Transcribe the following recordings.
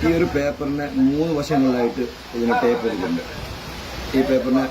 ഈ ഒരു പേപ്പറിന് മൂന്ന് വശങ്ങളിലായിട്ട് ഇതിന് ടേപ്പ് എടുക്കുന്നുണ്ട് ഈ പേപ്പറിന്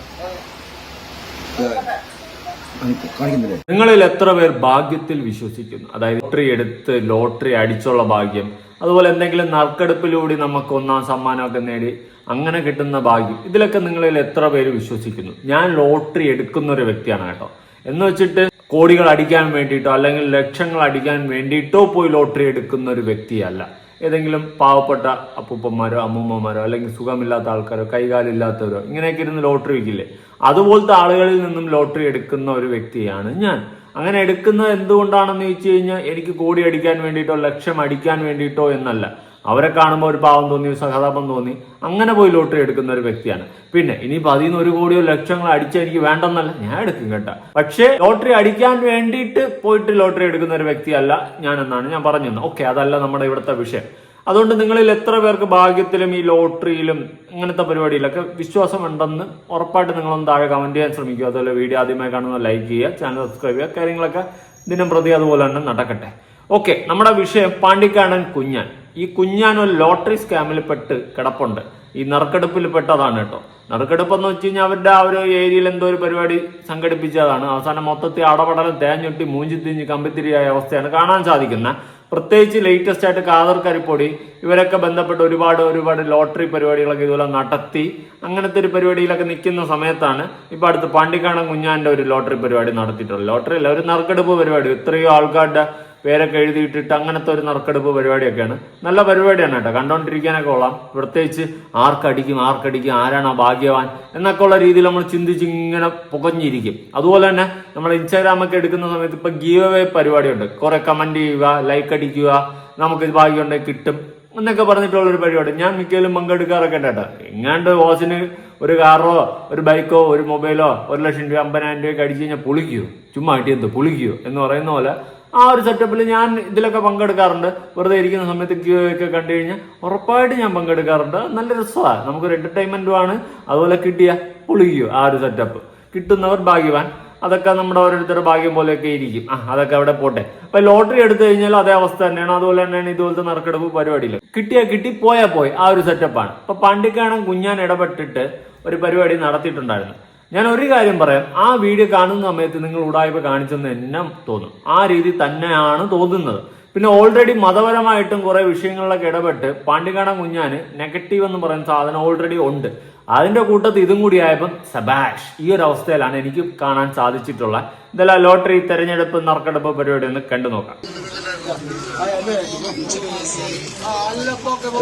കാണിക്കുന്നില്ലേ? നിങ്ങളിൽ എത്ര പേർ ഭാഗ്യത്തിൽ വിശ്വസിക്കുന്നു? അതായത് ലോട്ടറി എടുത്ത് ലോട്ടറി അടിച്ചുള്ള ഭാഗ്യം അതുപോലെ എന്തെങ്കിലും നറുക്കെടുപ്പിലൂടെ നമുക്ക് ഒന്നാം സമ്മാനമൊക്കെ നേടി അങ്ങനെ കിട്ടുന്ന ഭാഗ്യം ഇതിലൊക്കെ നിങ്ങളിൽ എത്ര പേര് വിശ്വസിക്കുന്നു? ഞാൻ ലോട്ടറി എടുക്കുന്ന ഒരു വ്യക്തിയാണ് കേട്ടോ. എന്ന് വെച്ചിട്ട് കോടികൾ അടിക്കാൻ വേണ്ടിയിട്ടോ അല്ലെങ്കിൽ ലക്ഷങ്ങൾ അടിക്കാൻ വേണ്ടിയിട്ടോ പോയി ലോട്ടറി എടുക്കുന്ന ഒരു വ്യക്തിയല്ല. ഏതെങ്കിലും പാവപ്പെട്ട അപ്പൂപ്പന്മാരോ അമ്മൂമ്മമാരോ അല്ലെങ്കിൽ സുഖമില്ലാത്ത ആൾക്കാരോ കൈകാലില്ലാത്തവരോ ഇങ്ങനെയൊക്കെ ഇരുന്ന് ലോട്ടറി വിൽക്കില്ലേ? അതുപോലത്തെ ആളുകളിൽ നിന്നും ലോട്ടറി എടുക്കുന്ന ഒരു വ്യക്തിയാണ് ഞാൻ. അങ്ങനെ എടുക്കുന്നത് എന്തുകൊണ്ടാണെന്ന് ചോദിച്ചു കഴിഞ്ഞാൽ എനിക്ക് കോടി അടിക്കാൻ വേണ്ടിയിട്ടോ ലക്ഷം അടിക്കാൻ വേണ്ടിയിട്ടോ എന്നല്ല. അവരെ കാണുമ്പോൾ ഒരു പാവം തോന്നി സഹതാപം തോന്നി. അങ്ങനെ പോയി ലോട്ടറി എടുക്കുന്ന ഒരു വ്യക്തിയാണ്. പിന്നെ ഇനി അതിൽ നിന്ന് ഒരു കോടിയോ ലക്ഷങ്ങളോ അടിച്ചാൽ എനിക്ക് വേണ്ടെന്നല്ല ഞാൻ എടുക്കും കേട്ടോ. പക്ഷേ ലോട്ടറി അടിക്കാൻ വേണ്ടിയിട്ട് പോയിട്ട് ലോട്ടറി എടുക്കുന്ന ഒരു വ്യക്തിയല്ല ഞാൻ എന്നാണ് ഞാൻ പറഞ്ഞത് ഓക്കെ അതല്ല നമ്മുടെ ഇവിടുത്തെ വിഷയം. അതുകൊണ്ട് നിങ്ങളിൽ എത്ര പേർക്ക് ഭാഗ്യത്തിലും ഈ ലോട്ടറിയിലും ഇങ്ങനത്തെ പരിപാടിയിലൊക്കെ വിശ്വാസം ഉണ്ടെന്ന് ഉറപ്പായിട്ട് നിങ്ങളൊന്ന് താഴെ കമന്റ് ചെയ്യാൻ ശ്രമിക്കുക. അതുപോലെ വീഡിയോ ആദ്യമായി കാണുന്ന ലൈക്ക് ചെയ്യുക ചാനൽ സബ്സ്ക്രൈബ് ചെയ്യുക. കാര്യങ്ങളൊക്കെ ദിനം പ്രതി അതുപോലെ തന്നെ നടക്കട്ടെ. ഓക്കെ നമ്മുടെ വിഷയം പാണ്ടിക്കാടൻ കുഞ്ഞാൻ. ഈ കുഞ്ഞാൻ ഒരു ലോട്ടറി സ്കാമിൽ പെട്ട് കിടപ്പുണ്ട്. ഈ നറുക്കെടുപ്പിൽ പെട്ടതാണ് കേട്ടോ. നറുക്കെടുപ്പ് എന്ന് വെച്ച് കഴിഞ്ഞാൽ അവരുടെ ആ ഒരു ഏരിയയിൽ എന്തോ ഒരു പരിപാടി സംഘടിപ്പിച്ചതാണ്. അവസാനം മൊത്തത്തിൽ അടപടലം തേഞ്ഞൊട്ടി മൂഞ്ചി തിരിഞ്ഞ് കമ്പിത്തിരിയായ അവസ്ഥയാണ് കാണാൻ സാധിക്കുന്നത്. പ്രത്യേകിച്ച് ലേറ്റസ്റ്റ് ആയിട്ട് കാതർ കരിപ്പൊടി ഇവരൊക്കെ ബന്ധപ്പെട്ട് ഒരുപാട് ഒരുപാട് ലോട്ടറി പരിപാടികളൊക്കെ ഇതുപോലെ നടത്തി അങ്ങനത്തെ ഒരു പരിപാടിയിലൊക്കെ നിൽക്കുന്ന സമയത്താണ് ഇപ്പൊ അടുത്ത് പാണ്ടിക്കാണം കുഞ്ഞാന്റെ ഒരു ലോട്ടറി പരിപാടി നടത്തിയിട്ടുള്ളത്. ലോട്ടറി അല്ല ഒരു നറുക്കെടുപ്പ് പരിപാടി. ഇത്രയും ആൾക്കാരുടെ പേരൊക്കെ എഴുതിയിട്ടിട്ട് അങ്ങനത്തെ ഒരു നറുക്കെടുപ്പ് പരിപാടിയൊക്കെയാണ്. നല്ല പരിപാടിയാണ് കേട്ടോ. കണ്ടോണ്ടിരിക്കാനൊക്കെ കൊള്ളാം. പ്രത്യേകിച്ച് ആർക്കടിക്കും ആർക്കടിക്കും ആരാണ് ആ ഭാഗ്യവാൻ എന്നൊക്കെ ഉള്ള രീതിയിൽ നമ്മൾ ചിന്തിച്ച് ഇങ്ങനെ പുകഞ്ഞിരിക്കും. അതുപോലെ തന്നെ നമ്മൾ ഇൻസ്റ്റാഗ്രാമൊക്കെ എടുക്കുന്ന സമയത്ത് ഇപ്പൊ ഗീവ് അവേ പരിപാടിയുണ്ട്. കുറെ കമന്റ് ചെയ്യുക ലൈക്ക് അടിക്കുക നമുക്ക് ഭാഗ്യമുണ്ടെങ്കിൽ കിട്ടും എന്നൊക്കെ പറഞ്ഞിട്ടുള്ള ഒരു പരിപാടി. ഞാൻ മിക്കതിലും പങ്കെടുക്കാറൊക്കെ ഉണ്ട് എങ്ങാണ്ട് ഓസിന് ഒരു കാറോ ഒരു ബൈക്കോ ഒരു മൊബൈലോ ഒരു ലക്ഷം രൂപ അമ്പതിനായിരം രൂപയൊക്കെ അടിച്ചു കഴിഞ്ഞാൽ പുളിക്കൂ. ചുമ്മാ കിട്ടിയെന്ത് പുളിക്കൂ എന്ന് പറയുന്ന പോലെ ആ ഒരു സെറ്റപ്പിൽ ഞാൻ ഇതിലൊക്കെ പങ്കെടുക്കാറുണ്ട്. വെറുതെ ഇരിക്കുന്ന സമയത്ത് ക്യൂ ഒക്കെ കണ്ടു കഴിഞ്ഞാൽ ഉറപ്പായിട്ട് ഞാൻ പങ്കെടുക്കാറുണ്ട്. നല്ല രസമാണ് നമുക്കൊരു എന്റർടൈൻമെന്റും ആണ്. അതുപോലെ കിട്ടിയ പൊളിക്കുകയോ ആ ഒരു സെറ്റപ്പ് കിട്ടുന്നവർ ഭാഗ്യവാൻ. അതൊക്കെ നമ്മുടെ ഓരോരുത്തരുടെ ഭാഗ്യം പോലെയൊക്കെ ഇരിക്കും. ആ അതൊക്കെ അവിടെ പോട്ടെ. അപ്പൊ ലോട്ടറി എടുത്തു കഴിഞ്ഞാൽ അതേ അവസ്ഥ തന്നെയാണ്. അതുപോലെ തന്നെയാണ് ഇതുപോലത്തെ നറുക്കെടുപ്പ് പരിപാടിയിൽ കിട്ടിയാൽ കിട്ടി പോയാൽ പോയി. ആ ഒരു സെറ്റപ്പാണ് ഇപ്പൊ പണ്ടിക്കാണെങ്കിൽ കുഞ്ഞാൻ ഇടപെട്ടിട്ട് ഒരു പരിപാടി നടത്തിയിട്ടുണ്ടായിരുന്നു. ഞാൻ ഒരു കാര്യം പറയാം. ആ വീഡിയോ കാണുന്ന സമയത്ത് നിങ്ങൾ ഉടായ്പ കാണിച്ചെന്ന് എന്നെ തോന്നും. ആ രീതി തന്നെയാണ് തോന്നുന്നത്. പിന്നെ ഓൾറെഡി മതപരമായിട്ടും കുറെ വിഷയങ്ങളിലൊക്കെ ഇടപെട്ട് പാണ്ടിക്കാടൻ കുഞ്ഞാന് നെഗറ്റീവ് എന്ന് പറയുന്ന സാധനം ഓൾറെഡി ഉണ്ട്. അതിന്റെ കൂട്ടത്തിൽ ഇതും കൂടി ആയപ്പോൾ സബാഷ് ഈ ഒരു അവസ്ഥയിലാണ് എനിക്ക് കാണാൻ സാധിച്ചിട്ടുള്ള ഇതെല്ലാം ലോട്ടറി തെരഞ്ഞെടുപ്പ് നറുക്കെടുപ്പ് പരിപാടി ഒന്ന് കണ്ടു നോക്കാം.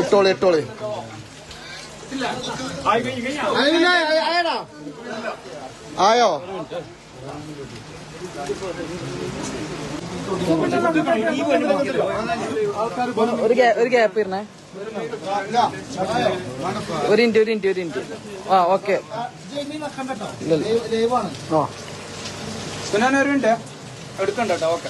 ഇട്ടോളെ ഇട്ടോളി. ആയോ? ഒരു ഒരു ഗ്യാപ്പ് ഇരുന്നേ. ഒരു ഇന്റ് ഒരു ഇന്റ് ഒരു ഇന്റ് ആ ഓക്കെ. ഒരു മിനിറ്റ് എടുക്കണ്ട കേട്ടോ ഓക്കെ.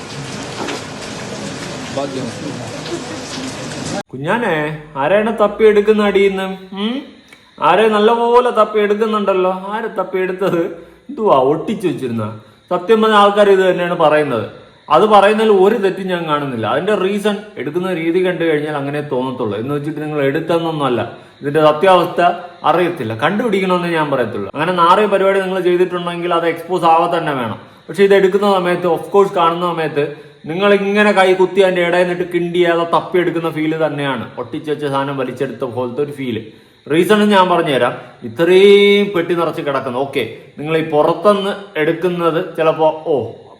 കുഞ്ഞാനെ ആരാണ് തപ്പി എടുക്കുന്ന അടിയിന്ന് ആരെ നല്ലപോലെ തപ്പി എടുക്കുന്നുണ്ടല്ലോ ആരെ തപ്പി എടുത്തത് എന്തുവാ ഒട്ടിച്ചു വെച്ചിരുന്ന? സത്യം പറഞ്ഞ ആൾക്കാർ ഇത് തന്നെയാണ് പറയുന്നത്. അത് പറയുന്നതിൽ ഒരു തെറ്റും ഞാൻ കാണുന്നില്ല. അതിന്റെ റീസൺ എടുക്കുന്ന രീതി കണ്ടു കഴിഞ്ഞാൽ അങ്ങനെ തോന്നത്തുള്ളൂ. എന്ന് വെച്ചിട്ട് നിങ്ങൾ എടുത്തെന്നൊന്നുമല്ല ഇതിന്റെ സത്യാവസ്ഥ അറിയത്തില്ല. കണ്ടുപിടിക്കണമെന്ന് ഞാൻ പറയത്തുള്ളൂ. അങ്ങനെ നാറിയ പരിപാടി നിങ്ങൾ ചെയ്തിട്ടുണ്ടെങ്കിൽ അത് എക്സ്പോസ് ആവാൻ തന്നെ വേണം. പക്ഷെ ഇത് എടുക്കുന്ന സമയത്ത് ഓഫ് കോഴ്സ് കാണുന്ന സമയത്ത് നിങ്ങൾ ഇങ്ങനെ കൈ കുത്തി അതിന്റെ ഇടയിൽ നിന്നിട്ട് കിണ്ടിയാതെ തപ്പിയെടുക്കുന്ന ഫീൽ തന്നെയാണ്. ഒട്ടിച്ച് വെച്ച സാധനം വലിച്ചെടുത്ത പോലത്തെ ഒരു ഫീൽ റീസൺ ഞാൻ പറഞ്ഞുതരാം. ഇത്രയും പെട്ടി നിറച്ച് കിടക്കുന്നു. ഓക്കെ നിങ്ങൾ ഈ പുറത്തുനിന്ന് എടുക്കുന്നത് ചിലപ്പോ ഓ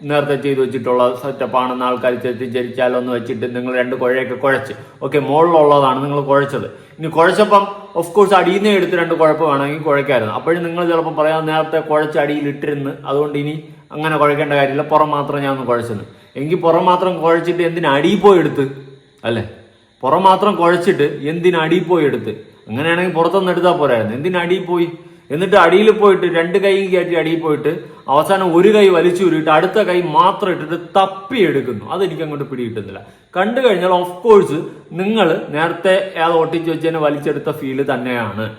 നേരത്തെ ചെയ്ത് വെച്ചിട്ടുള്ള സെറ്റപ്പാണെന്ന് ആൾക്കാർ തെറ്റിദ്ധരിച്ചാലോ എന്ന് വെച്ചിട്ട് നിങ്ങൾ രണ്ട് കുഴയൊക്കെ കുഴച്ച്. ഓക്കെ മുകളിലുള്ളതാണ് നിങ്ങൾ കുഴച്ചത്. ഇനി കുഴച്ചപ്പം ഓഫ് കോഴ്സ് അടിയിൽ എടുത്ത് രണ്ട് കുഴപ്പം വേണമെങ്കിൽ കുഴക്കായിരുന്നു. അപ്പോഴും നിങ്ങൾ ചിലപ്പോൾ പറയാം നേരത്തെ കുഴച്ച് അടിയിൽ ഇട്ടിരുന്ന് അതുകൊണ്ട് ഇനി അങ്ങനെ കുഴക്കേണ്ട കാര്യമില്ല. പുറം മാത്രം ഞാൻ ഒന്ന് കുഴച്ചെന്ന്. എങ്കിൽ പുറം മാത്രം കുഴച്ചിട്ട് എന്തിനാ അടിയിൽ പോയി എടുത്ത്? അല്ലേ? പുറം മാത്രം കുഴച്ചിട്ട് എന്തിനാ അടിയിൽ പോയി എടുത്ത്? അങ്ങനെയാണെങ്കിൽ പുറത്തൊന്നും എടുത്താൽ പോരായിരുന്നു. എന്തിനാ അടിയിൽ പോയി? എന്നിട്ട് അടിയിൽ പോയിട്ട് രണ്ട് കൈയും കയറ്റി അടിയിൽ പോയിട്ട് അവസാനം ഒരു കൈ വലിച്ചു ഉരുട്ട് അടുത്ത കൈ മാത്രം ഇട്ടിട്ട് തപ്പി എടുക്കുന്നു. അതെനിക്ക് അങ്ങോട്ട് പിടികിട്ടുന്നില്ല. കണ്ടു കഴിഞ്ഞാൽ ഓഫ് കോഴ്സ് നിങ്ങൾ നേരത്തെ അത് ഒട്ടിച്ച് വെച്ചതിനെ വലിച്ചെടുത്ത ഫീൽ തന്നെയാണ്.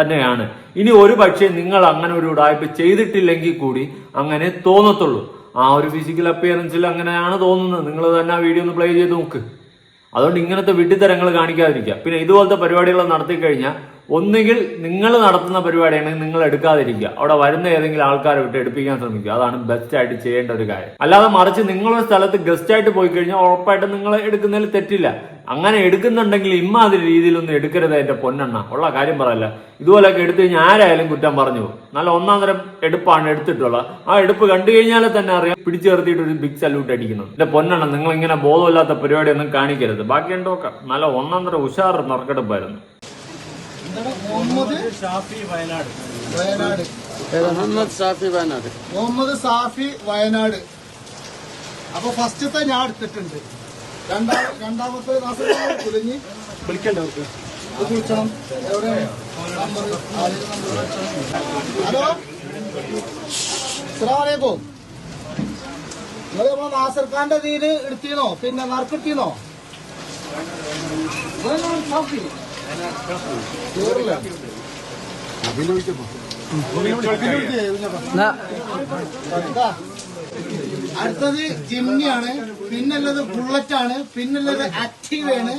തന്നെയാണ്. ഇനി ഒരു പക്ഷേ നിങ്ങൾ അങ്ങനെ ഒരു ഉടായ്പ ചെയ്തിട്ടില്ലെങ്കിൽ കൂടി അങ്ങനെ തോന്നത്തുള്ളൂ. ആ ഒരു ഫിസിക്കൽ അപ്പിയറൻസിൽ അങ്ങനെയാണ് തോന്നുന്നത്. നിങ്ങൾ തന്നെ ആ വീഡിയോ ഒന്ന് പ്ലേ ചെയ്ത് നോക്ക്. അതുകൊണ്ട് ഇങ്ങനത്തെ വിഡ്ഢിത്തരങ്ങൾ കാണിക്കാതിരിക്കുക. പിന്നെ ഇതുപോലത്തെ പരിപാടികൾ നടത്തി കഴിഞ്ഞാൽ ഒന്നുകിൽ നിങ്ങൾ നടത്തുന്ന പരിപാടിയാണെങ്കിൽ നിങ്ങൾ എടുക്കാതിരിക്കുക. അവിടെ വരുന്ന ഏതെങ്കിലും ആൾക്കാരെ വിട്ട് എടുപ്പിക്കാൻ ശ്രമിക്കുക. അതാണ് ബെസ്റ്റ് ആയിട്ട് ചെയ്യേണ്ട ഒരു കാര്യം. അല്ലാതെ മറിച്ച് നിങ്ങളൊരു സ്ഥലത്ത് ഗസ്റ്റ് ആയിട്ട് പോയി കഴിഞ്ഞാൽ ഉറപ്പായിട്ടും നിങ്ങൾ എടുക്കുന്നതിൽ തെറ്റില്ല. അങ്ങനെ എടുക്കുന്നുണ്ടെങ്കിൽ ഇമ്മാതിരി രീതിയിലൊന്നും എടുക്കരുത് എന്റെ പൊന്നെണ്ണ. ഉള്ള കാര്യം പറയല്ല. ഇതുപോലെയൊക്കെ എടുത്തു കഴിഞ്ഞാൽ ആരായാലും കുറ്റം പറഞ്ഞു നല്ല ഒന്നാം തരം എടുപ്പാണ് എടുത്തിട്ടുള്ളത് ആ എടുപ്പ് കണ്ടു കഴിഞ്ഞാൽ തന്നെ അറിയാം പിടിച്ചു നിർത്തിയിട്ട് ഒരു ബിഗ് സല്യൂട്ട് അടിക്കുന്നു. എന്റെ പൊന്നെണ്ണ നിങ്ങൾ ഇങ്ങനെ ബോധമില്ലാത്ത പരിപാടിയൊന്നും കാണിക്കരുത്. ബാക്കി ഉണ്ടോക്കാം നല്ല ഒന്നാം തരം ഉഷാർ നറുക്കെടുപ്പായിരുന്നു. മുഹമ്മദ് വയനാട്. മുഹമ്മദ് ഷാഫി വയനാട്. മുഹമ്മദ് സാഫി വയനാട്. അപ്പൊ ഫസ്റ്റത്തെ ഞാൻ എടുത്തിട്ടുണ്ട്. രണ്ടാ രണ്ടാമത്തെ നാസർ കുലിഞ്ഞ് വിളിക്കണ്ടവർക്ക്? വിളിക്കണം എവിടെയാണ് നമ്പർ ആദ്യം നമ്പർ ഹലോ? അസ്സലാമലൈക്കും നിങ്ങൾ നമ്മളെ നാസർ ഖാന്റെ തീര് എടുത്തീനോ പിന്നെ നറുക്കിട്ടീനോ ഇവനാണ് സാഫി. അടുത്തത് ജിമ്മിയാണ് പിന്നുള്ളത് ബുള്ളറ്റ് ആണ് പിന്നുള്ളത് ആക്റ്റീവ് ആണ്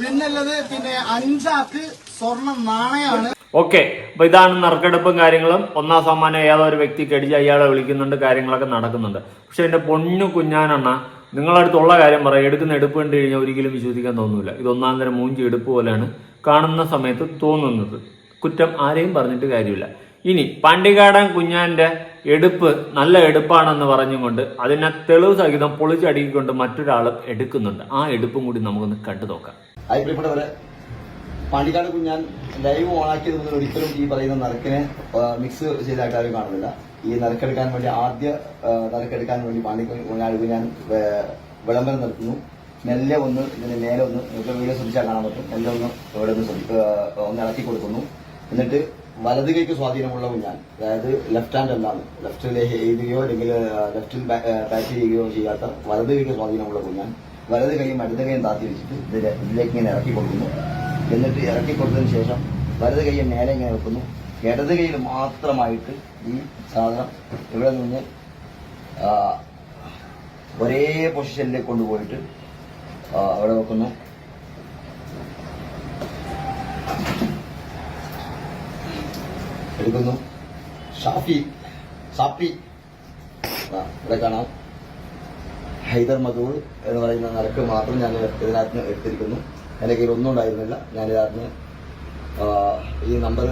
പിന്നുള്ളത് പിന്നെ അഞ്ചാക്ക് സ്വർണ നാണയമാണ് ഓക്കെ അപ്പൊ ഇതാണ് നറുക്കെടുപ്പും കാര്യങ്ങളും. ഒന്നാം സമ്മാനം ഏതോ ഒരു വ്യക്തിക്ക് അടിച്ച് അയാളെ വിളിക്കുന്നുണ്ട് കാര്യങ്ങളൊക്കെ നടക്കുന്നുണ്ട്. പക്ഷെ എന്റെ പൊന്നു കുഞ്ഞാനണ്ണ നിങ്ങളടുത്തുള്ള കാര്യം പറയാം. എടുക്കുന്ന എടുപ്പ് കണ്ടു കഴിഞ്ഞാൽ ഒരിക്കലും വിശ്വസിക്കാൻ തോന്നൂല. ഇത് ഒന്നാം തരം മൂഞ്ചി എടുപ്പ് പോലെയാണ്. കാണുന്ന സമയത്ത് തോന്നുന്നത്. കുറ്റം ആരെയും പറഞ്ഞിട്ട് കാര്യമില്ല. ഇനി പണ്ടികാടൻ കുഞ്ഞാന്റെ എടുപ്പ് നല്ല എടുപ്പാണെന്ന് പറഞ്ഞുകൊണ്ട് അതിനെ തെളിവ് സഹിതം പൊളിച്ചടിക്കൊണ്ട് മറ്റൊരാൾ എടുക്കുന്നുണ്ട്. ആ എടുപ്പും കൂടി നമുക്കൊന്ന് കണ്ടു നോക്കാം. പാണ്ടിക്കാട് കുഞ്ഞാൻ ലൈവ് ഓണാക്കിയത് മുതൽ ഒരിക്കലും ഈ പറയുന്ന നറുക്കിനെ മിക്സ് ചെയ്തായിട്ട് ആരും കാണുന്നില്ല. ഈ നറുക്കെടുക്കാൻ വേണ്ടി ആദ്യ നറുക്കെടുക്കാൻ വേണ്ടി പാണ്ടിക്കാട് കുഞ്ഞാൻ വിളംബരം നടത്തുന്നു. മെല്ലെ ഒന്ന് ഇതിന് മേലെ ഒന്ന് നിങ്ങൾക്ക് വീഡിയോ ശ്രദ്ധിച്ചാൽ കാണാൻ പറ്റും. മെല്ലെ ഒന്ന് ഇവിടെ ഒന്ന് ഒന്ന് ഇളക്കി കൊടുക്കുന്നു. എന്നിട്ട് വലത് കൈക്ക് സ്വാധീനമുള്ള ഞാൻ. അതായത് ലെഫ്റ്റ് ഹാൻഡ് എന്നാണ്. ലെഫ്റ്റിൽ എഴുതുകയോ അല്ലെങ്കിൽ ലെഫ്റ്റിൽ ബാറ്റ് ചെയ്യുകയോ ചെയ്യാത്ത വലത് കൈക്ക് സ്വാധീനമുള്ള ഞാൻ. വലത് കൈയും ഇടത് കൈയും താത്തി വെച്ചിട്ട് ഇതിലെ ഇതിലേക്ക് ഇങ്ങനെ ഇറക്കി കൊടുക്കുന്നു. എന്നിട്ട് ഇറക്കി കൊടുത്തതിന് ശേഷം വലത് കൈയെ മേലെ ഇങ്ങനെ വെക്കുന്നു. ഇടത് കൈയിൽ മാത്രമായിട്ട് ഈ സാധനം ഇവിടെ നിന്ന് ഒരേ പൊസിഷനിലേക്ക് കൊണ്ടുപോയിട്ട് അവിടെ വെക്കുന്നു എടുക്കുന്നു. ഷാഫി ഷാഫി. ഇവിടെ കാണാം. ഹൈദർ മധൂർ എന്ന് പറയുന്ന നിരക്ക് മാത്രം ഞാൻ ഇതിനകത്ത് എടുത്തിരിക്കുന്നു. എന്റെ കയ്യിൽ ഒന്നും ഉണ്ടായിരുന്നില്ല. ഞാൻ ഇതിനകത്ത് ഈ നമ്പർ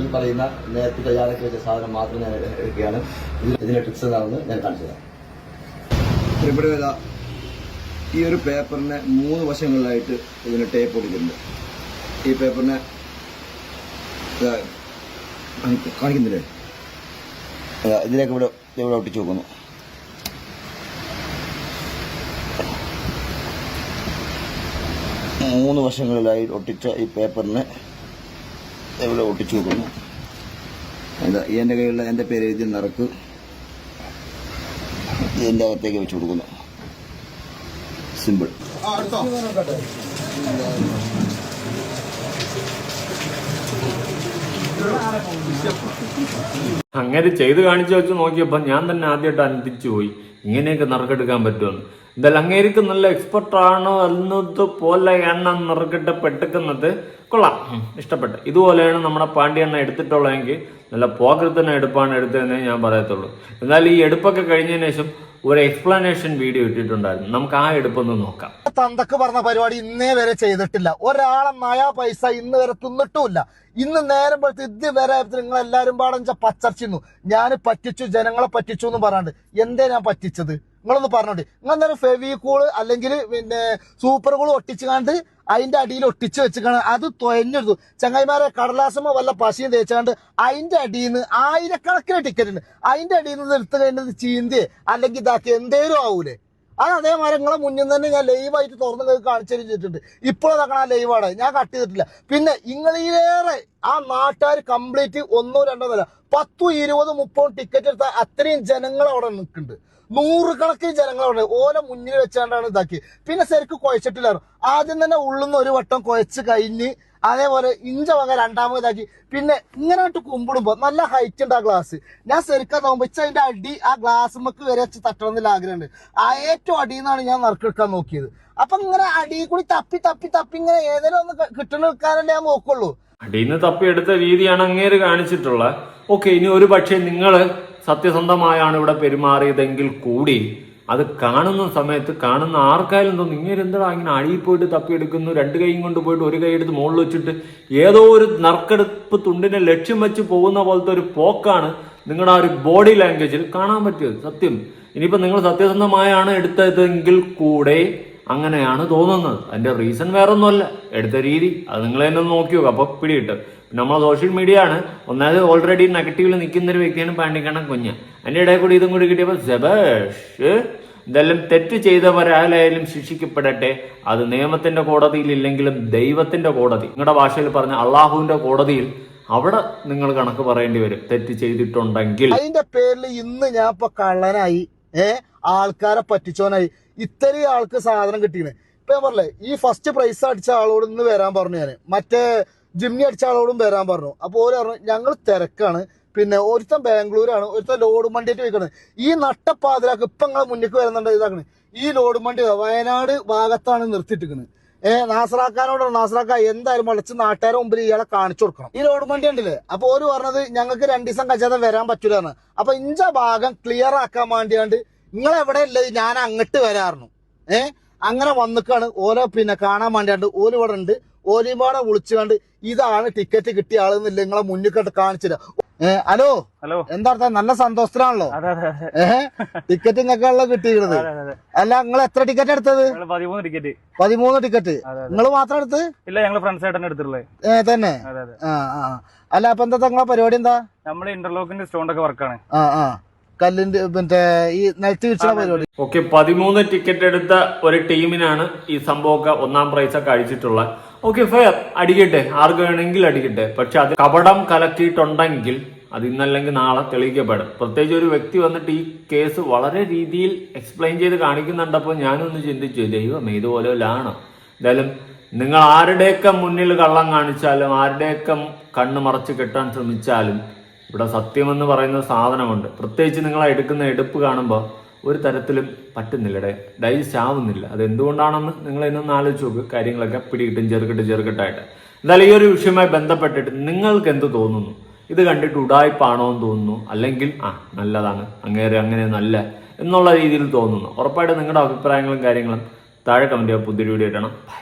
ഈ പറയുന്ന നേരത്തെ തയ്യാറാക്കി വെച്ച സാധനം മാത്രം ഞാൻ എടുക്കുകയാണ്. ഇതിന്റെ ട്രിക്സ് എന്താണെന്ന് ഞാൻ കാണിച്ചു തരാം പ്രിയപ്പെട്ടവരാ ഈ ഒരു പേപ്പറിനെ മൂന്ന് വശങ്ങളിലായിട്ട് ഇതിന് ടേപ്പ് കൊടുക്കുന്നുണ്ട് ഈ പേപ്പറിനെ കാണിക്കുന്നില്ലേ? ഇതാ, ഇതിലേക്ക് ഇവിടെ ഇവിടെ ഒട്ടിച്ചു നോക്കുന്നു മൂന്ന് വശങ്ങളിലായി ഒട്ടിച്ച ഈ പേപ്പറിനെ ഇവിടെ ഒട്ടിച്ചു നോക്കുന്നു എന്താ എന്റെ കയ്യിലുള്ള എന്റെ പേര് എഴുതി നിറക്ക് ഇതിന്റെ അകത്തേക്ക് വെച്ച് കൊടുക്കുന്നു. സിമ്പിൾ. അങ്ങനെ ചെയ്ത് കാണിച്ചു വെച്ച് നോക്കിയപ്പോൾ ഞാൻ തന്നെ ആദ്യമായിട്ട് അന്തിച്ചു പോയി. ഇങ്ങനെയൊക്കെ നറുക്കെടുക്കാൻ പറ്റുമെന്ന്. എന്തായാലും അങ്ങേരിക്കും നല്ല എക്സ്പെർട്ട് ആണോ എന്നത് പോലെയാണ് നറുക്കിട്ട് പെട്ടിക്കുന്നത് കൊള്ളാം. ഇഷ്ടപ്പെട്ട്. ഇതുപോലെയാണ് നമ്മുടെ പാണ്ഡ്യണ്ണ എടുത്തിട്ടുള്ളതെങ്കിൽ നല്ല പോകൃത്തന്നെ എടുപ്പാണ് എടുത്തതെന്നേ ഞാൻ പറയത്തുള്ളൂ. എന്നാൽ ഈ എടുപ്പൊക്കെ കഴിഞ്ഞതിന് ശേഷം ഒരു എക്സ്പ്ലനേഷൻ വീഡിയോ ഇട്ടിട്ടുണ്ടായിരുന്നു. നമുക്ക് ആ എടുപ്പൊന്ന് നോക്കാം. തന്തക്ക് പറഞ്ഞ പരിപാടി ഇന്നേ വരെ ചെയ്തിട്ടില്ല. ഒരാളെ നയാ പൈസ ഇന്ന് വരെ തിന്നിട്ടുമില്ല. ഇന്ന് നേരം പോലത്തെ ഇത് വരെ നിങ്ങൾ എല്ലാരും വെച്ചാൽ പച്ചർച്ചിന്നു. ഞാൻ പറ്റിച്ചു ജനങ്ങളെ പറ്റിച്ചു എന്ന് പറയാണ്ട് എന്തേ ഞാൻ പറ്റിച്ചത്? നിങ്ങളൊന്ന് പറഞ്ഞോണ്ട്. നിങ്ങൾ എന്തായാലും കൂൾ അല്ലെങ്കിൽ പിന്നെ സൂപ്പർ കൂൾ ഒട്ടിച്ചു കണ്ട് അതിന്റെ അടിയിൽ ഒട്ടിച്ച് വെച്ചിക്കാണ്. അത് തൊയഞ്ഞെടുത്തു. ചങ്ങായിമാരെ കടലാസമോ വല്ല പശയും തേച്ചാണ്ട് അതിന്റെ അടിയിൽ നിന്ന് ആയിരക്കണക്കിന് ടിക്കറ്റ് ഉണ്ട്. അതിന്റെ അടിയിൽ നിന്ന് എടുത്തു കഴിഞ്ഞത് ചീന്തിയെ. അല്ലെങ്കിൽ ഇതാക്കി എന്തേലും ആവൂലേ. അത് അതേമാതിരി നിങ്ങളെ മുന്നിൽ തന്നെ ഞാൻ ലൈവായിട്ട് തുറന്ന് കാണിച്ചു ചെയ്തിട്ടുണ്ട്. ഇപ്പോൾ അതാക്കണം ആ ലൈവാണ് ഞാൻ കട്ട് ചെയ്തിട്ടില്ല. പിന്നെ ഇങ്ങളിലേറെ ആ നാട്ടുകാർ കംപ്ലീറ്റ് ഒന്നോ രണ്ടോ നില പത്തും ഇരുപതും മുപ്പതും ടിക്കറ്റ് എടുത്ത അത്രയും ജനങ്ങൾ അവിടെ നിൽക്കുന്നുണ്ട്. നൂറുകണക്കിന് ജനങ്ങളുണ്ട്. ഓല മുന്നിൽ വെച്ചാണ്ടാണ് ഇതാക്കി. പിന്നെ ശരിക്കും കുഴച്ചിട്ടില്ലായിരുന്നു ആദ്യം തന്നെ ഉള്ളുന്ന ഒരു വട്ടം കുഴച്ച് കഴിഞ്ഞ് അതേപോലെ ഇഞ്ച വക രണ്ടാമതാക്കി പിന്നെ ഇങ്ങനെ ഇട്ട് കുമ്പിടുമ്പോ നല്ല ഹൈറ്റ് ഉണ്ട് ആ ഗ്ലാസ് ഞാൻ ശരിക്കാൻ ഇച്ച അതിന്റെ അടി ആ ഗ്ലാസ് വരെ വെച്ച് തട്ടണം എന്നുള്ള ആഗ്രഹമുണ്ട്. ആ ഏറ്റവും അടിയിൽ നിന്നാണ് ഞാൻ നറുക്കെടുക്കാൻ നോക്കിയത്. അപ്പൊ ഇങ്ങനെ അടിയിൽ കൂടി തപ്പി തപ്പി തപ്പി ഇങ്ങനെ ഏതെങ്കിലും ഒന്ന് കിട്ടണ എടുക്കാനല്ലേ ഞാൻ നോക്കുള്ളൂ. അടിയിൽ നിന്ന് തപ്പിയെടുത്ത രീതിയാണ് അങ്ങേര് കാണിച്ചിട്ടുള്ളത് ഓക്കെ ഇനി ഒരു പക്ഷേ നിങ്ങൾ സത്യസന്ധമായാണ് ഇവിടെ പെരുമാറിയതെങ്കിൽ കൂടി അത് കാണുന്ന സമയത്ത് കാണുന്ന ആർക്കായാലും തോന്നും. ഇങ്ങനെ എന്താ ഇങ്ങനെ അഴിയിൽ പോയിട്ട് തപ്പിയെടുക്കുന്നു രണ്ട് കൈയും കൊണ്ട് പോയിട്ട് ഒരു കൈ എടുത്ത് മുകളിൽ വെച്ചിട്ട് ഏതോ ഒരു നറുക്കെടുപ്പ് തുണ്ടിനെ ലക്ഷ്യം വെച്ച് പോകുന്ന പോലത്തെ ഒരു പോക്കാണ് നിങ്ങളുടെ ആ ഒരു ബോഡി ലാംഗ്വേജിൽ കാണാൻ പറ്റിയത്. സത്യം. ഇനിയിപ്പോൾ നിങ്ങൾ സത്യസന്ധമായാണ് എടുത്തതെങ്കിൽ കൂടെ അങ്ങനെയാണ് തോന്നുന്നത്. അതിന്റെ റീസൺ വേറൊന്നുമല്ല. എടുത്ത രീതി. അത് നിങ്ങൾ തന്നെ ഒന്ന് നോക്കി നോക്കുക അപ്പൊ പിടികിട്ട്. നമ്മൾ സോഷ്യൽ മീഡിയ ആണ്. ഒന്നാമത് ഓൾറെഡി നെഗറ്റീവിൽ നിൽക്കുന്ന ഒരു വ്യക്തിയാണ് പാണ്ടിക്കണ്ണൻ കുഞ്ഞ്. അതിന്റെ ഇടയിൽ കൂടി ഇതും കൂടി കിട്ടിയപ്പോൾ ജബേഷ്. ഇതെല്ലാം തെറ്റ് ചെയ്തവരായാലും ശിക്ഷിക്കപ്പെടട്ടെ. അത് നിയമത്തിന്റെ കോടതിയിൽ ഇല്ലെങ്കിലും ദൈവത്തിന്റെ കോടതി. നിങ്ങളുടെ ഭാഷയിൽ പറഞ്ഞ അള്ളാഹുവിന്റെ കോടതിയിൽ അവിടെ നിങ്ങൾ കണക്ക് പറയേണ്ടി വരും. തെറ്റ് ചെയ്തിട്ടുണ്ടെങ്കിൽ. അതിന്റെ പേരിൽ ഇന്ന് ഞാൻ ഇപ്പൊ കള്ളനായി ഏ ആൾക്കാരെ പറ്റിച്ചോനായി ഇത്രയും ആൾക്ക് സാധനം കിട്ടിയത് ഇപ്പൊ ഞാൻ പറഞ്ഞേ ഈ ഫസ്റ്റ് പ്രൈസ് അടിച്ച ആളോട് ഇന്ന് വരാൻ പറഞ്ഞു ഞാൻ മറ്റേ ജിമ്മി അടിച്ച ആളോടും വരാൻ പറഞ്ഞു. അപ്പോൾ ഓര് പറഞ്ഞു ഞങ്ങൾ തിരക്കാണ്. പിന്നെ ഒരുത്തൻ ബാംഗ്ലൂരാണ് ഒരുത്തൻ ലോഡ് വണ്ടിയായിട്ട് വെക്കണത് ഈ നട്ടപ്പാതിരാക്ക് ഇപ്പൊ നിങ്ങളെ മുന്നിലേക്ക് വരുന്നുണ്ട് ഇതാക്കണ്. ഈ ലോഡ് മണ്ടി വയനാട് ഭാഗത്താണ് നിർത്തിയിട്ടിരിക്കുന്നത് ഏഹ് നാസറാക്കാനോട് നാസറാക്ക എന്തായാലും വളച്ച് നാട്ടുകാരെ മുമ്പിൽ ഇയാളെ കാണിച്ചു കൊടുക്കണം. ഈ ലോഡ് മണ്ടി ഉണ്ടല്ലേ അപ്പൊ ഓര് പറഞ്ഞത് ഞങ്ങൾക്ക് രണ്ടു ദിവസം കഴിച്ചാതെ വരാൻ പറ്റൂലെന്ന് അപ്പൊ ഇഞ്ച ഭാഗം ക്ലിയർ ആക്കാൻ വേണ്ടിയാണ്ട് നിങ്ങൾ എവിടെ ഉള്ളത് ഞാൻ അങ്ങോട്ട് വരാറുന്നു ഏ അങ്ങനെ വന്നിക്കാണ്. ഓരോ പിന്നെ കാണാൻ വേണ്ടിയാണ്ട് ഓരോ ഇവിടെ ഉണ്ട്. ഓലിമാടെ വിളിച്ചുകൊണ്ട് ഇതാണ് ടിക്കറ്റ് കിട്ടിയ ആളെന്നില്ല നിങ്ങളെ മുന്നിൽ കണ്ട് കാണിച്ചില്ല ഹലോ? ഹലോ. എന്താ അർത്ഥം നല്ല സന്തോഷത്തിലാണല്ലോ? അതെ അതെ അതെ. ഏഹ് ടിക്കറ്റ് ഇങ്ങനെയുള്ള കിട്ടിയിരുന്നത്? അതെ അതെ അല്ല നിങ്ങൾ എത്ര ടിക്കറ്റ് എടുത്തത്? പതിമൂന്ന് ടിക്കറ്റ് പതിമൂന്ന് ടിക്കറ്റ്. നിങ്ങൾ മാത്രം എടുത്ത്? ഇല്ല ഞങ്ങൾ ഫ്രണ്ട്സ് ആയിട്ടാണ് എടുത്തിട്ടുള്ളത്. ഏ തന്നെ. അല്ല അപ്പൊ എന്താ നിങ്ങളെ പരിപാടി എന്താ? നമ്മൾ ഇന്റർലോക്കിന്റെ സ്റ്റോണ്ടൊക്കെ വർക്കാണ് ആ ആ. കല്ലിന്റെ മറ്റേ ഈ നിലത്ത് വീഴ്ച പരിപാടി. ഓക്കെ പതിമൂന്ന് ടിക്കറ്റ് എടുത്ത ഒരു ടീമിനാണ് ഈ സംഭവമൊക്കെ ഒന്നാം പ്രൈസ് ഒക്കെ അടിച്ചിട്ടുള്ളത് ഓക്കെ ഫയർ അടിക്കട്ടെ. ആർക്ക് വേണമെങ്കിൽ അടിക്കട്ടെ. പക്ഷെ അത് കപടം കലക്കിയിട്ടുണ്ടെങ്കിൽ അത് ഇന്നല്ലെങ്കിൽ നാളെ തെളിയിക്കപ്പെടും. പ്രത്യേകിച്ച് ഒരു വ്യക്തി വന്നിട്ട് ഈ കേസ് വളരെ രീതിയിൽ എക്സ്പ്ലെയിൻ ചെയ്ത് കാണിക്കുന്നുണ്ടപ്പോൾ ഞാനൊന്ന് ചിന്തിച്ചു ദൈവം ഇതുപോലെ ലാണ് എന്തായാലും നിങ്ങൾ ആരുടെയൊക്കെ മുന്നിൽ കള്ളം കാണിച്ചാലും ആരുടെയൊക്കെ കണ്ണ് മറച്ച് കെട്ടാൻ ശ്രമിച്ചാലും ഇവിടെ സത്യമെന്ന് പറയുന്ന സാധനമുണ്ട്. പ്രത്യേകിച്ച് നിങ്ങൾ എടുക്കുന്ന എടുപ്പ് കാണുമ്പോൾ ഒരു തരത്തിലും പറ്റുന്നില്ലടെ ഡൈജസ്റ്റ് ആവുന്നില്ല. അത് എന്തുകൊണ്ടാണെന്ന് നിങ്ങൾ എന്നൊന്ന് ആലോചിച്ച് നോക്ക്. കാര്യങ്ങളൊക്കെ പിടികിട്ടും ചെറുകിട്ട് ചെറുകിട്ടായിട്ട്. എന്തായാലും ഈ ഒരു വിഷയവുമായി ബന്ധപ്പെട്ടിട്ട് നിങ്ങൾക്ക് എന്ത് തോന്നുന്നു? ഇത് കണ്ടിട്ട് ഉടായ്പാണോ എന്ന് തോന്നുന്നു? അല്ലെങ്കിൽ ആ നല്ലതാണ്. അങ്ങേരെ അങ്ങനെ നല്ല എന്നുള്ള രീതിയിൽ തോന്നുന്നു. ഉറപ്പായിട്ടും നിങ്ങളുടെ അഭിപ്രായങ്ങളും കാര്യങ്ങളും താഴെ കമന്റ് ചെയ്യുക പുതിയൊരു വീഡിയോ ഇടണം